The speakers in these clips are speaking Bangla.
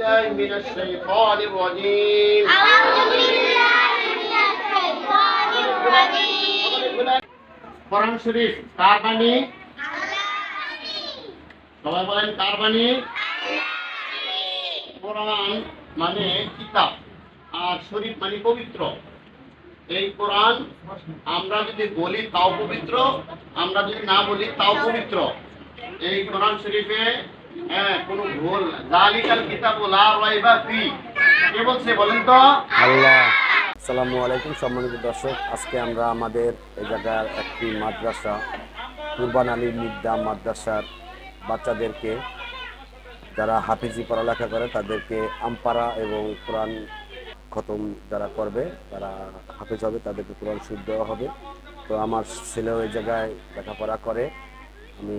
بالله من الشيطان الرجيم أعوذ بالله من الشيطان الرجيم কোরআন শরীফ কার বাণী সবাই বলেন কার বাণী কোরআন মানে কিতাব আর শরীফ মানে পবিত্র এই কোরআন আমরা যদি বলি তাও পবিত্র আমরা যদি না বলি তাও পবিত্র এই কোরআন শরীফে হ্যাঁ আল্লাহ। আসসালামু আলাইকুম সম্মানিত দর্শক। আজকে আমরা আমাদের এই জায়গার একটি মাদ্রাসা, কুরবান আলী মিদ্দা মাদ্রাসার বাচ্চাদেরকে, যারা হাফিজি পড়ালেখা করে, তাদেরকে আমপারা এবং কোরআন খতম যারা করবে, তারা হাফিজ হবে, তাদেরকে কোরআন শুদ্ধ দেওয়া হবে। তো আমার ছেলেও এই জায়গায় লেখাপড়া করে। আমি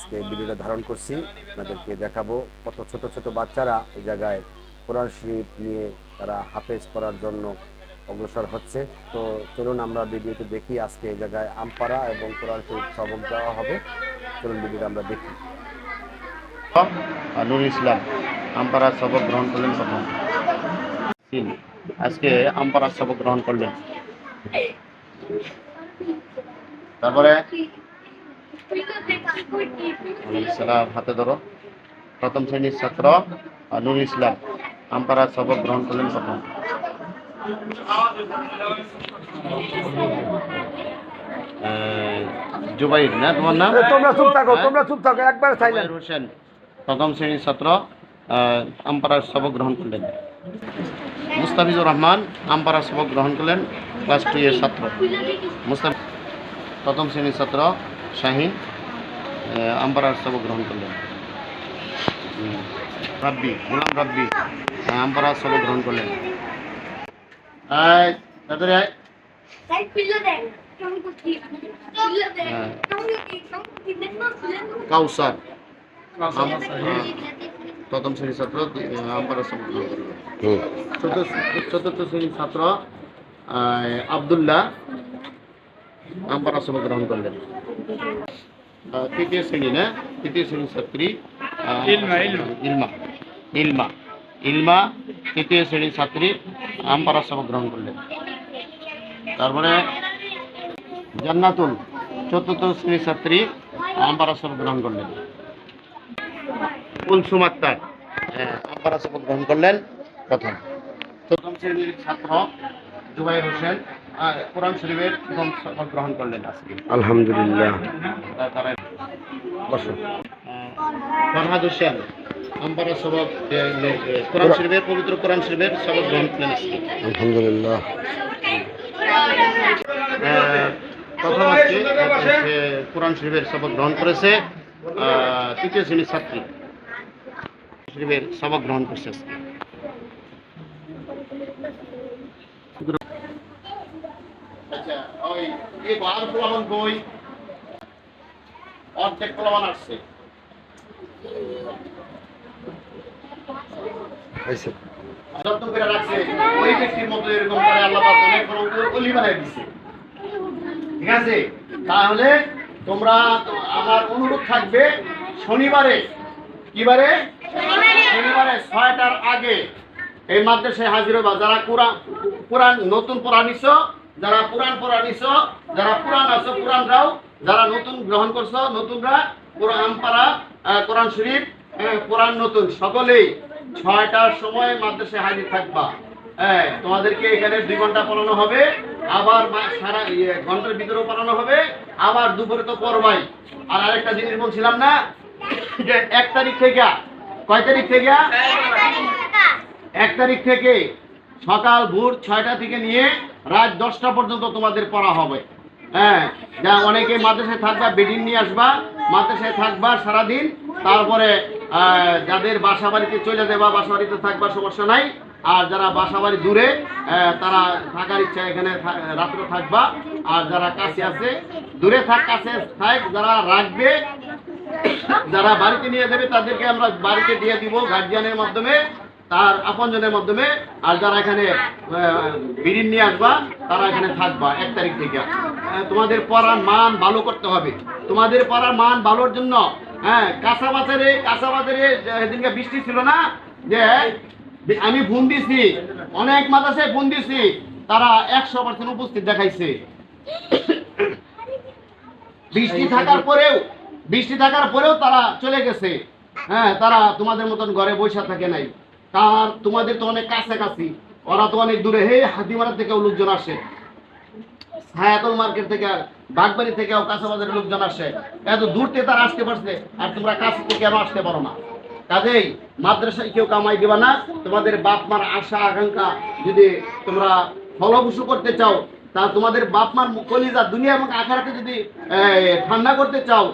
আজকে ভিডিওটা ধারণ করছি। আপনাদেরকে দেখাবো কত ছোট ছোট বাচ্চারা এই জায়গায় কোরআন শরীফ নিয়ে তারা হাফেজ করার জন্য অগ্রসর হচ্ছে। তো চলুন আমরা ভিডিওতে দেখি আজকে এই জায়গায় আমপারা এবং কোরআন শরীফ সবক দেওয়া হবে। চলুন ভিডিওটা আমরা দেখি। নুর ইসলাম আম্পারা সবক গ্রহণ করলেন প্রথম আজকে আম্পারা সবক গ্রহণ করলেন। তারপরে সালাম হাতে ধরো। প্রথম শ্রেণির ছাত্র নুর ইসলাম। আম্পারা সবক গ্রহণ করলেন প্রথম জুবাইর না তোমার নাম? তোমরা চুপ থাকো? তোমরা চুপ থাকো একবার সাইলেন্ট হোসেন প্রথম শ্রেণির ছাত্র আম্পারার সবক গ্রহণ করলেন। মুস্তাফিজুর রহমান আম্পারার সবক গ্রহণ করলেন ক্লাস টু এর ছাত্র। মুস্তাফ প্রথম শ্রেণির ছাত্র শাহিন আম্পারার সবক গ্রহণ করলেন। রাব্বি গোলাম রাব্বি আম্পারার সবক গ্রহণ করলেন। আয় তাড়াতাড়ি আয়। হ্যাঁ। কাউসার। হ্যাঁ, প্রথম শ্রেণির ছাত্র আম্পারার সবক গ্রহণ করলেন। চতুর্থ চতুর্থ শ্রেণির ছাত্র আবদুল্লাহ। আম্পার আসম গ্রহণ করলেন। তৃতীয় শ্রেণি না? তৃতীয় শ্রেণির ছাত্রী ইলমা ইলমা। ইলমা। তৃতীয় শ্রেণির ছাত্রী আম্পার গ্রহণ করলেন। তারপরে জান্নাতুল চতুর্থ শ্রেণির ছাত্রী আম্পার গ্রহণ করলেন। কুলসুম আক্তার আম্পার গ্রহণ করলেন। প্রথম। প্রথম শ্রেণির ছাত্র জুবাইর হোসেন কোরআন শরীফের প্রথম শপথ গ্রহণ করলেন আজকে। আলহামদুলিল্লাহ। ফরহাদ হোসেন আম্পারা সবক কোরআন শরীফের পবিত্র কোরআন শরীফের শপথ গ্রহণ করলেন আজকে। আলহামদুলিল্লাহ। প্রথম আজকে কোরআন শরীফের শপথ গ্রহণ করেছে তৃতীয় শ্রেণির ছাত্রী। শরীফের শপথ গ্রহণ করছে আজকে। এই বার পোলামান বই অর্ধেক পোলামান আসছে। যত্ন করে রাখছে ওই ব্যক্তির মতো এরকম করে আল্লাহ অনেক বড় অলি বানাই দিচ্ছে ঠিক আছে? তাহলে তোমরা আমার অনুরোধ থাকবে শনিবারে কিবারে? শনিবারে। ছয়টার আগে এই মাদ্রাসায় হাজির হবা। যারা কোরআন কোরআন নতুন পড়া নিছ যারা পুরাণ পড়া নিছ যারা পুরাণ আছো পুরাণরাও যারা নতুন গ্রহণ করছ নতুনরা কোরআন পাড়া কোরআন শরীফ কোরআন নতুন। সকলেই ছয়টার সময় মাদ্রাসায় হাজির থাকবা। হ্যাঁ তোমাদেরকে এখানে দুই ঘণ্টা পড়ানো হবে আবার সারা ইয়ে, ঘণ্টার ভিতরেও পড়ানো হবে আবার দুপুরে তো পড়বাই। আর আরেকটা জিনিস বলছিলাম না যে এক তারিখ থেকে কয় তারিখ থেকে। এক তারিখ থেকে সকাল ভোর ছয়টা থেকে নিয়ে রাত দশটা পর্যন্ত তোমাদের পড়া হবে। হ্যাঁ যা অনেকে মাদ্রাসায় থাকবা বেডিন নিয়ে আসবা, মাদ্রাসায় থাকবা সারাদিন, তারপরে যাদের বাসা বাড়িতে চলে যাবা বাসা বাড়িতে থাকবা, সমস্যা নাই। আর যারা বাসা বাড়ি দূরে তারা থাকার ইচ্ছা এখানে রাত্রে থাকবা। আর যারা কাছে আছে, দূরে থাক, কাছে থাক, যারা রাখবে, যারা বাড়িতে নিয়ে যাবে, তাদেরকে আমরা বাড়িতে দিয়ে দিব গার্জিয়ানের মাধ্যমে। তার আপনজনের মাধ্যমে, আর যারা এখানে বিড়ি নিয়ে আসবা, তারা এখানে থাকবা এক তারিখ থেকে। তোমাদের পড়ার মান ভালো করতে হবে। তোমাদের পড়ার মান ভালোর জন্য হ্যাঁ কাঁচা বাজারে কাঁচা বাজারে যেদিনকে বৃষ্টি ছিল না, যে আমি ফোন দিছি, অনেক মাদ্রাসায় ফোন দিছি, তারা একশো পার্সেন্ট উপস্থিত দেখাইছে। বৃষ্টি থাকার পরেও, বৃষ্টি থাকার পরেও তারা চলে গেছে। হ্যাঁ তারা তোমাদের মতন ঘরে বসে থাকে নাই। তার তোমাদের তো অনেক কাছাকাছি। ওরা তো অনেক দূরে। হে হাতিমারা থেকেও লোকজন আসে। হায়াতল মার্কেট থেকে, বাগবাড়ি থেকেও কাঁচাবাজারের লোকজন আসে। এত দূর থেকে তারা আসতে পারছে আর তোমরা কাছ থেকে কেন আসতে পারো না? কাজেই মাদ্রাসায় কেউ কামাই দিবা না। তোমাদের বাপ মার আশা, আকাঙ্ক্ষা যদি তোমরা ফলপ্রসূ করতে চাও, তা তোমাদের বাপ মার কলিজা দুনিয়া এবং আখারাতে যদি ঠান্ডা করতে চাও,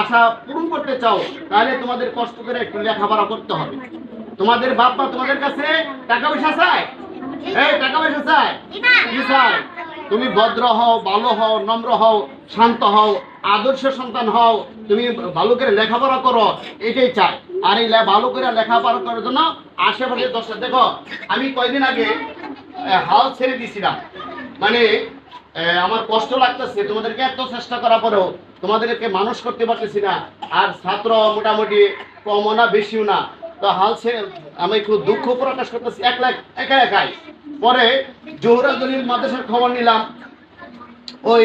আশা পূরণ করতে চাও, তাহলে তোমাদের কষ্ট করে একটু লেখাপড়া করতে হবে। তোমাদের বাপ মা তোমাদের কাছে টাকা পয়সা চায়? এই, টাকা পয়সা চায়? চায়? তুমি ভদ্র হও, ভালো হও, নম্র হও, শান্ত হও, আদর্শ সন্তান হও, তুমি ভালো করে লেখাপড়া করো, এটাই চাই আর এই ভালো করে লেখাপড়া করার জন্য আশেপাশে দশটা দেখো, আমি কয়দিন আগে হাল ছেড়ে দিয়েছিলাম মানে আমার কষ্ট লাগতেছে, তোমাদেরকে এত চেষ্টা করার পরেও তোমাদেরকে মানুষ করতে পারতেছি না। আর ছাত্র মোটামুটি কমও না, বেশিও না। হাল ছেড়ে আমি দুঃখ প্রকাশ করতেছি। এক একাই। পরে মাদ্রাসার খবর নিলাম। ওই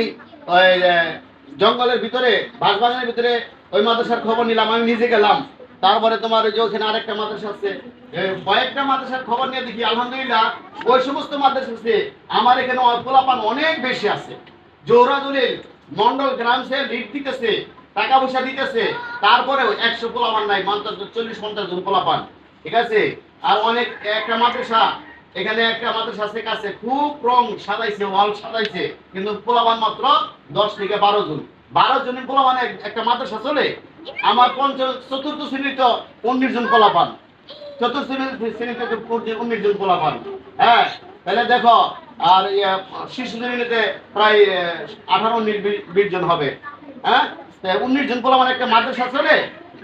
জঙ্গলের ভিতরে, বাঁশবাগানের ভিতরে ওই মাদ্রাসার খবর নিলাম। আমি নিজে গেলাম। তারপরে তোমার ওই যে ওখানে আরেকটা মাদ্রাসা আছে। কয়েকটা মাদ্রাসার খবর নিয়ে দেখি, আলহামদুলিল্লাহ, ওই সমস্ত মাদ্রাসা আছে। আমার এখানে পোলাপান অনেক বেশি আছে। জোহরা দলিল মন্ডল গ্রাম সে লিড দিতেছে। টাকা পয়সা দিতেছে তারপরেও একশো পোলাপান নাই পঞ্চাশ চল্লিশ পঞ্চাশ জন পোলাপান। ঠিক আছে? আর অনেক একটা মাদ্রাসা এখানে একটা মাদ্রাসা আছে কাছে খুব রং সাজাইছে ওয়াল সাজাইছে কিন্তু পোলাপান মাত্র দশ থেকে বারো জন। বারো জনের পোলাপান এক- একটা মাদ্রাসা চলে? আমার পঞ্চম চতুর্থ শ্রেণি তো উনিশ জন পোলাপান। চতুর্থ শ্রেণী- শ্রেণীতে উনিশ- জন পোলাপান। হ্যাঁ? তাহলে দেখো আর ইয়ে, শিশু শ্রেণীতে প্রায় আঠারো উনিশ বিশ- জন হবে। হ্যাঁ? উনিশ জন পোলাপান একটা মাদ্রাসা চলে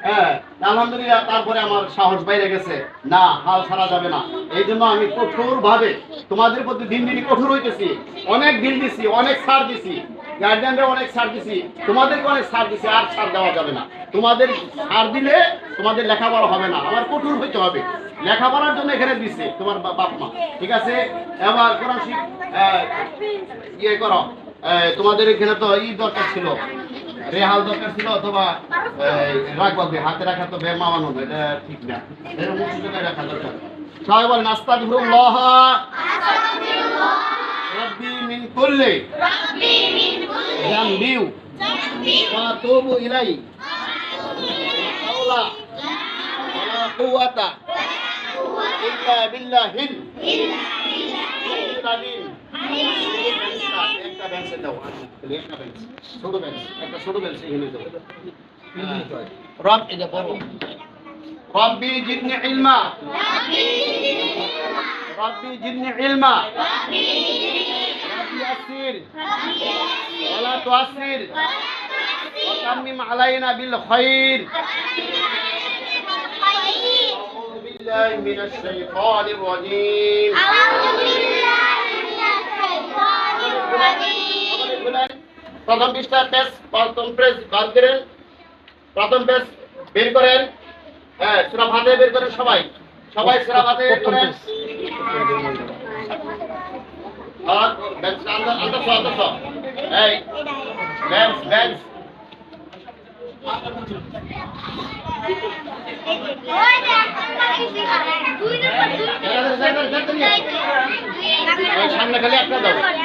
হ্যাঁ আলহামদুলিল্লাহ, তারপরে আমার সাহস বাইরে গেছে। না, হাল ছাড়া যাবে না। এই জন্য আমি কঠোর ভাবে তোমাদের প্রতি দিন দিনই কঠোর হইতেছি। অনেক দিন দিছি, অনেক ছাড় দিছি। গার্জিয়ানরা অনেক ছাড় দিছি, তোমাদেরকে অনেক ছাড় দিছি, আর ছাড় দেওয়া যাবে না। তোমাদের ছাড় দিলে তোমাদের লেখাপড়া হবে না আমার কঠোর হইতে হবে। লেখাপড়ার জন্য এখানে দিচ্ছে তোমার বাপ মা। ঠিক আছে? এবার কোরআন ইয়ে করো। তোমাদের এখানে তো ই দরকার ছিল। রেহাল দরকার ছিল অথবা রাখবাবে হাতে রাখা তো বেমানো এটা ঠিক না। এরকম উঁচু জায়গায় রাখা দরকার। সবাই বলেন, আস্তাগফিরুল্লাহ। রব্বি মিন কুল্লি। জামবিউ। ওয়া তুবু ইলাই। হাওলা ওয়ালা কুওয়াতা। ইল্লা বিল্লাহিল আলিম একটা বেঞ্চে দাও একটা বেঞ্চ ছোট বেঞ্চ একটা ছোট বেঞ্চ এখানে দাও রব এটা বলো রব্বি জিদনি ইলমা রব্বি জিদনি ইলমা রব্বি আসির ওয়ালা তুআসির وتمم علينا بالخير أعوذ بالله من الشيطان الرجيم সকলে খুলেন। প্রথম পৃষ্ঠা পেজ প্রথম পেজ বার করেন প্রথম পেজ বের করেন হ্যাঁ সুরা ফাতে বের করেন সবাই সবাই সুরা ফাতে বের করেন আর বেঞ্চ আন্দাজ আন্দাজ আন্দাজ এই বেঞ্চ বেঞ্চ সামনে খালি একটা দাও হ্যাঁ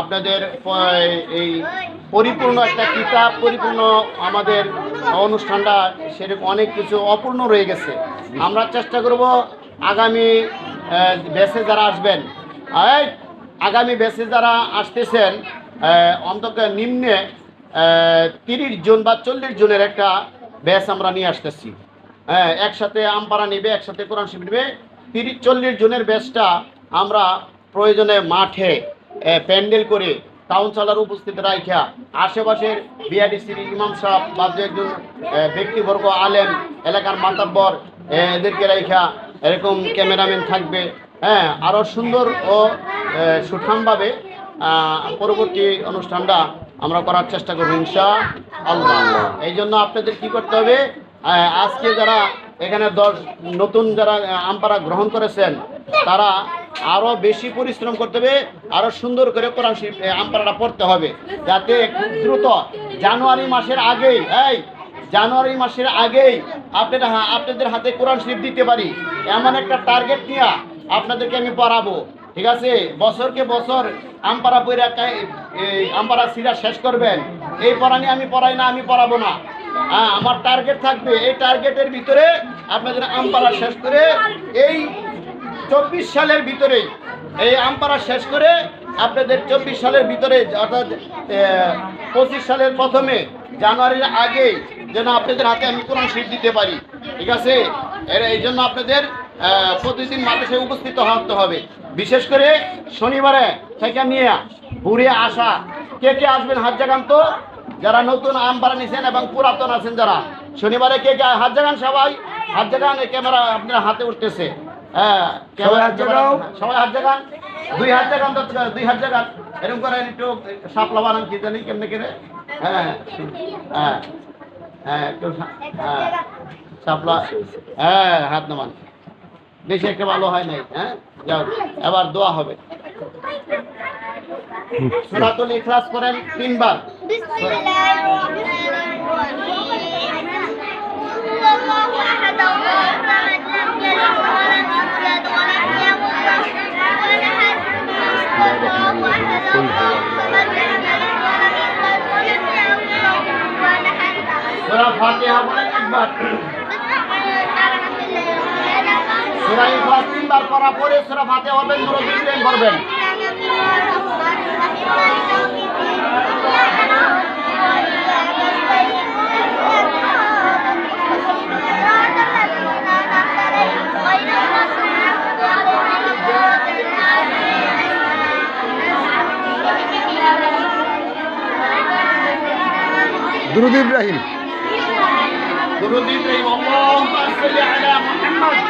আপনাদের এই পরিপূর্ণ একটা কিতাব, পরিপূর্ণ আমাদের অনুষ্ঠানটা সেরকম অনেক কিছু অপূর্ণ রয়ে গেছে। আমরা চেষ্টা করব আগামী ব্যাচে যারা আসবেন আগামী ব্যাচে যারা আসতেছেন অন্তত নিম্নে তিরিশ জন বা চল্লিশ জনের একটা ব্যাচ আমরা নিয়ে আসতেছি। হ্যাঁ একসাথে আমপাড়া নিবে, একসাথে কোরআন শিব নিবে, তিরিশ, চল্লিশ জনের ব্যাচটা আমরা প্রয়োজনে মাঠে প্যান্ডেল করে কাউন্সিলর উপস্থিত রাখা আশেপাশের বিআরডিসির ইমাম সাহেব বা দু একজন ব্যক্তিবর্গ, আলেম, এলাকার মাতাব্বর এদেরকে রাখা এরকম ক্যামেরাম্যান থাকবে। হ্যাঁ আরও সুন্দর ও সুঠামভাবে পরবর্তী অনুষ্ঠানটা আমরা করার চেষ্টা করব ইনশা আল্লাহ এই জন্য আপনাদের কি করতে হবে? আজকে যারা এখানে দশ, নতুন যারা আমপারা গ্রহণ করেছেন তারা আরও বেশি পরিশ্রম করতে হবে আরও সুন্দর করে কোরআন আমপারাটা পড়তে হবে, যাতে দ্রুত জানুয়ারি মাসের আগেই, এই, জানুয়ারি মাসের আগেই আপনারা আপনাদের হাতে কোরআন শরীফ দিতে পারি। এমন একটা টার্গেট নিয়ে আপনাদেরকে আমি পড়াবো, ঠিক আছে? বছরকে বছর আমপারা বইরা আমপারা সিরা শেষ করবেন। এই পড়া আমি পড়াই না, আমি পড়াবো না। হ্যাঁ আমার টার্গেট থাকবে, এই টার্গেটের ভিতরে আপনাদের আমপারা শেষ করে এই চব্বিশ সালের ভিতরে এই আমপারা শেষ করে আপনাদের চব্বিশ সালের ভিতরে, অর্থাৎ পঁচিশ সালের প্রথমে, জানুয়ারির আগে, যেন আপনাদের হাতে আমি কোরআন শরীফ দিতে পারি। ঠিক আছে? এর, এই জন্য আপনাদের প্রতিদিন মাদ্রাসায় উপস্থিত হতে হবে। বিশেষ করে শনিবারে থেকে নিয়ে ঘুরে আসা। কে কে আসবেন হাত জাগান তো? যারা নতুন আম বাড়া নিছেন এবং পুরাতন আছেন যারা। শনিবারে কে কে হাত জাগান সবাই? হাত জাগান ক্যামেরা আপনার হাতে উঠতেছে। হ্যাঁ সবাই হাত জাগাও। সবাই হাত জাগান। দুই হাত জাগান দুই হাত জাগান। এরকম করে একটু সাপলা বানান কি জানি কেমনে করে হ্যাঁ হ্যাঁ হ্যাঁ একটু হ্যাঁ সাপলা হ্যাঁ হাত নামান। বেশি একটা ভালো হয় নাই হ্যাঁ? যাও এবার দোয়া হবে। সুরাতুল ইখলাস করেন তিনবার। সুরা ফাতিহা বলেন একবার সুরা তিনবার পরে সুরা ফাতিহা হবেন নূর বিজলেন করবেন। درود إبراهيم درود إبراهيم اللهم صل على محمد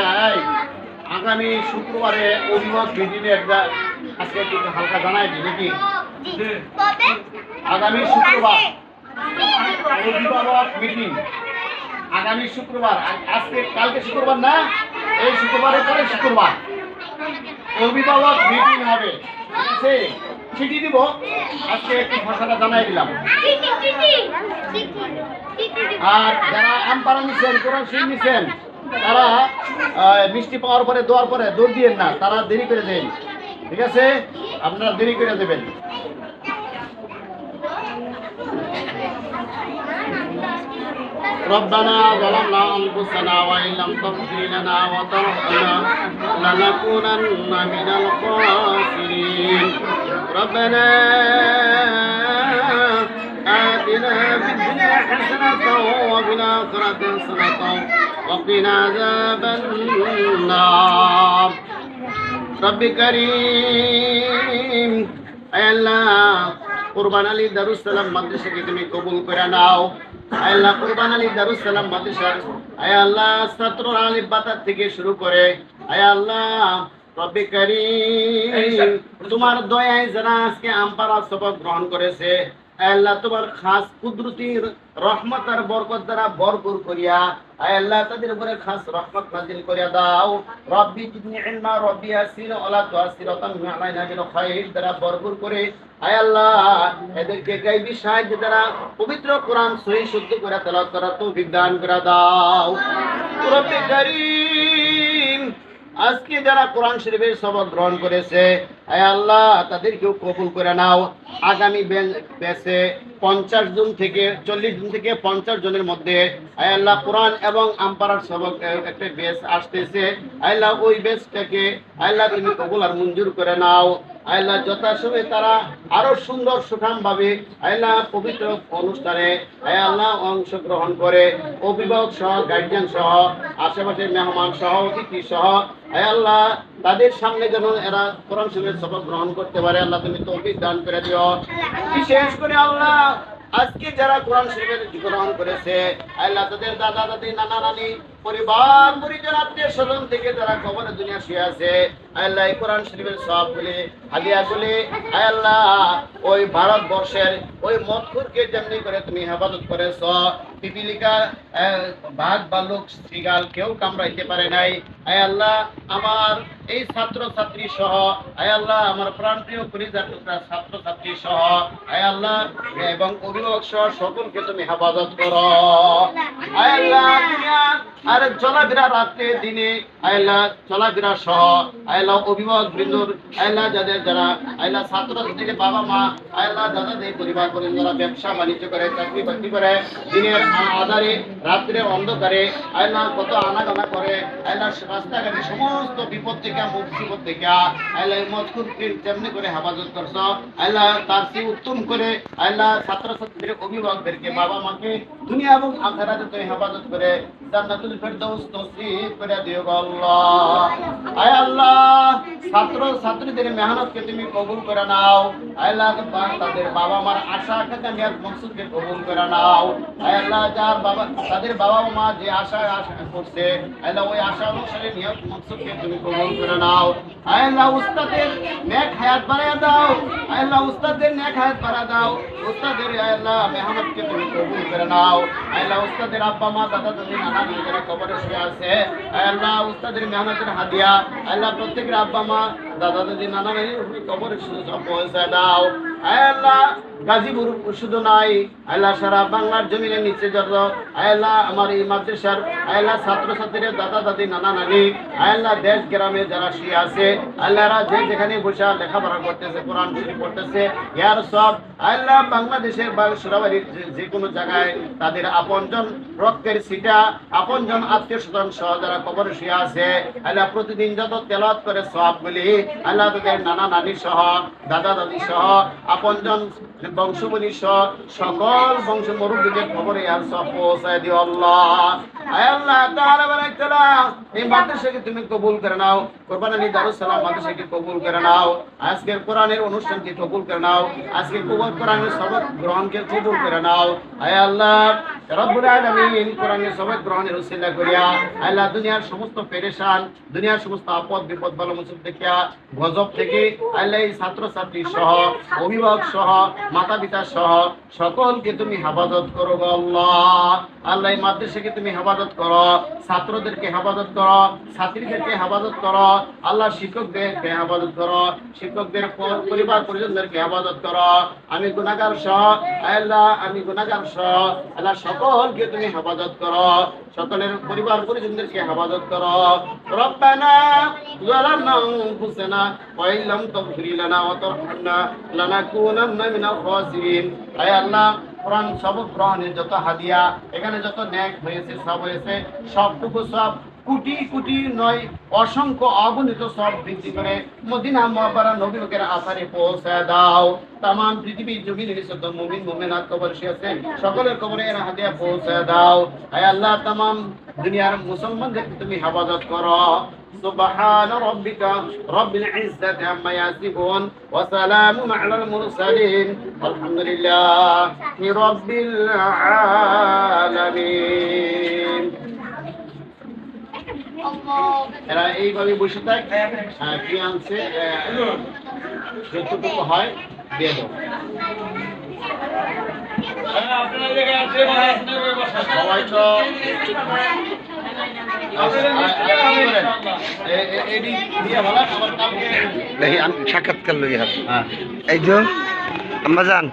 এই, আগামী শুক্রবারে অভিভাবক মিটিংয়ে একটা আজকে একটু হালকা জানাই দিই নাকি? আগামী শুক্রবার। অভিভাবক মিটিং। আগামী শুক্রবার। আজকে কালকে শুক্রবার না? এই শুক্রবারের পরে শুক্রবার। অভিভাবক মিটিং হবে। ঠিক আছে চিঠি দিব। আজকে একটু ভাষাটা জানাই দিলাম। আর যারা আমপাড়া নিছেন কোরআন শরীফ নিছেন তারা আহ, মিষ্টি পাওয়ার পরে দেওয়ার পরে দৌড় দিয়েন না তারা দেরি করে দেন ঠিক আছে আপনারা দেরি করে দেবেন ربنا ظلمنا أنفسنا وإن لم تغفر لنا وترحمنا لنكونن من الخاسرين ربنا آتنا في الدنيا حسنة وفي الآخرة حسنة وقنا عذاب النار رب كريم أي الله কুরবান আলী দারুসালাম মাদ্রাসাকে তুমি কবুল করে নাও আয় আল্লাহ কুরবান আলী দারুসালাম মাদ্রাসার আয় আল্লাহ ছাত্র আলী বাতার থেকে শুরু করে আয় আল্লাহ রব্বি করিম তোমার দয়ায় যারা আজকে আমপারা সবক গ্রহণ করেছে আয় আল্লাহ তোমার খাস কুদরতির রহমত আর বরকত দ্বারা ভরপুর করিয়া আল্লাহ তাদের উপরে খাস রহমত নাজিল করিয়া দাও। রব্বি জিদনি ইলমা, রব্বি মিআলাইনা বিল খাইর দ্বারা করে, আয় আল্লাহ এদেরকে গাইবি সাহায্য দ্বারা পবিত্র কোরআন সহি শুদ্ধ করে তেলাওয়াত করার তৌফিক দান করে দাও। রব্বি করিম, আজকে যারা কোরআন শরীফের সবক গ্রহণ করেছে আয় আল্লাহ, তাদেরকেও কবুল করে নাও। আগামী বেসে পঞ্চাশ জন থেকে, চল্লিশ জন থেকে পঞ্চাশ জনের মধ্যে, আয় আল্লাহ, কোরআন এবং আম্পারার সবক একটা বেস আসতেছে। আল্লাহ, ওই আয় আল্লাহ, তুমি কবুল আর মঞ্জুর করে নাও। আয় আল্লাহ, যথাসময়ে তারা আরও সুন্দর সুঠাম ভাবে আল্লাহ, পবিত্র অনুষ্ঠানে আল্লাহ, অংশগ্রহণ করে, অভিভাবক সহ গার্জিয়ান সহ, আশেপাশের মেহমান সহ, অতিথি সহ আল্লাহ, তাদের সামনে যেন এরা কোরআন শরীফের শপথ গ্রহণ করতে পারে, আল্লাহ তুমি তৌফিক দান করে দিও। বিশেষ করে আল্লাহ, আজকে যারা কোরআন শরীফের গ্রহণ করেছে, আল্লাহ তাদের দাদা দাদি নানা নানি পরিবার, পরিজন, আত্মীয় স্বজন থেকে যারা কবরে দুনিয়া শুয়ে আছে আল্লাহ কোরআন শরীফের সব গুলি হাদিয়া গুলি আল্লাহ, ওই ভারতবর্ষের ওই মতখুরকে যেমনি করে তুমি হেফাজত করেছ, পিপিলিকা বাঘ বালুক শ্রীগাল কেউ কামড়াইতে পারে নাই। আয় আল্লাহ, আমার এই ছাত্র ছাত্রী সহ, আয় আল্লাহ, আমার প্রাণপ্রিয় পরিবার টুকরা ছাত্র ছাত্রী সহ, আয় আল্লাহ, এবং অভিভাবক সহ সকলকে তুমি হেফাজত করো। আয় আল্লাহ আর চলাফেরা রাত্রে, দিনে আয়লা চলাফেরা সহ আয়লা অভিভাবক বৃন্দর আয়লা যাদের যারা আয়লা ছাত্র থেকে বাবা মা আয়লা দাদাদের পরিবার করেন যারা ব্যবসা বাণিজ্য করে, চাকরি বাকরি করে, দিনের আধারে রাত্রের অন্ধকারে আয়লা কত আনাগানা করে আয়লা রাস্তাঘাটে সমস্ত বিপদ থেকে, মুসিবত থেকে এই মজকুরকে তেমনি করে হেফাজত করছ আয়লা তার চেয়ে উত্তম করে আয়লা ছাত্রছাত্রীদের অভিভাবকদেরকে বাবা মাকে দুনিয়া এবং আখেরাতে হেফাজত করে, জান্নাতুল বাবা মা দাও। উস্তাদের দাও। মেহনতকে তুমি কবুল করে নাও। উস্তাদের আব্বা মা দাদা দাদি নানা কবরে শুয়ে আছে। আল্লাহ উস্তাদের মেহনতের হাদিয়া আল্লাহ প্রত্যেকের আব্বা মা দাদা দেশ গ্রামে যারা শুয়ে আছে আল্লাহরা যে যেখানে বসে লেখাপড়া করতেছে, কোরআন পড়তেছে, ইয়ার সব আল্লাহ, বাংলাদেশের বা সুরাবাড়ির যে- কোনো জায়গায় তাদের আপনজন রক্তের সিটা আপনজন আত্মীয় স্বজন সহ যারা কবরে শুয়ে আছে আল্লাহ, প্রতিদিন যত তেলাত করে সবগুলি আল্লাহ তাদের নানা নানি সহ, দাদা দাদি সহ, আপনজন বংশবলী সহ, সকল বংশ মুরব্বীদের খবরে আর সব পৌঁছায় দিও আল্লাহ। আল্লাহ এই মাদ্রাসাকে তুমি কবুল করে নাও। কোরবান আলী মাদ্রাসাকে কবুল করে নাও। আজকের কোরআনের অনুষ্ঠানকে কবুল করে নাও। আজকে কবুল কোরআনের সবক গ্রহণকে কবুল করে নাও। আয় আল্লাহ আপদ, বিপদ, ভালো মুসিব দেখিয়া গজব থেকে আল্লাহ এই ছাত্র ছাত্রী সহ, অভিভাবক সহ মাতা পিতা সহ সকলকে তুমি হেফাজত করো গো আল্লাহ। আল্লাহ মাদ্রাসাকে তুমি হেফাজত করো, ছাত্রদেরকে হেফাজত করো, ছাত্রীদেরকে হেফাজত করো, আল্লাহ শিক্ষকদেরকে হেফাজত করো, শিক্ষকদের পরিবার পরিজনদেরকে হেফাজত করো। আমি গুণাগার সহ, আল্লাহ আমি গুণাগার সহ, আল্লাহ সকলকে তুমি হেফাজত করো সকলের পরিবার পরিজনদেরকে হেফাজত করো রব্বানা ظلمنا أنفسنا وإن لم تغفر لنا وترحمنا لنكونن من الخاسرين أي الله কোরআন সব গ্রহণের যত হাদিয়া এখানে যত ন্যাক হয়েছে সব হয়েছে সবটুকু সব কোটি কোটি নয় অসংখ্য অগণিত সব বৃদ্ধি করে মদিনা মহাবারা নবীকের আসারে পৌঁছে দাও তাম পৃথিবীর জমিনে নিষিদ্ধ মুমিন মুমিনাত কবর আছেন সকলের কবরে এর হাতে পৌঁছে দাও আয় আল্লাহ তাম দুনিয়ার মুসলমানদের তুমি হেফাজত করো سبحان ربك رب العزة عما يصفون وسلام على المرسلين والحمد لله رب العالمين এরা এইভাবে বসে থাক হ্যাঁ, কি আনছে যতটুকু হয় দিয়ে আমি সাক্ষাৎকার হ্যাঁ এই যে আম্মা যান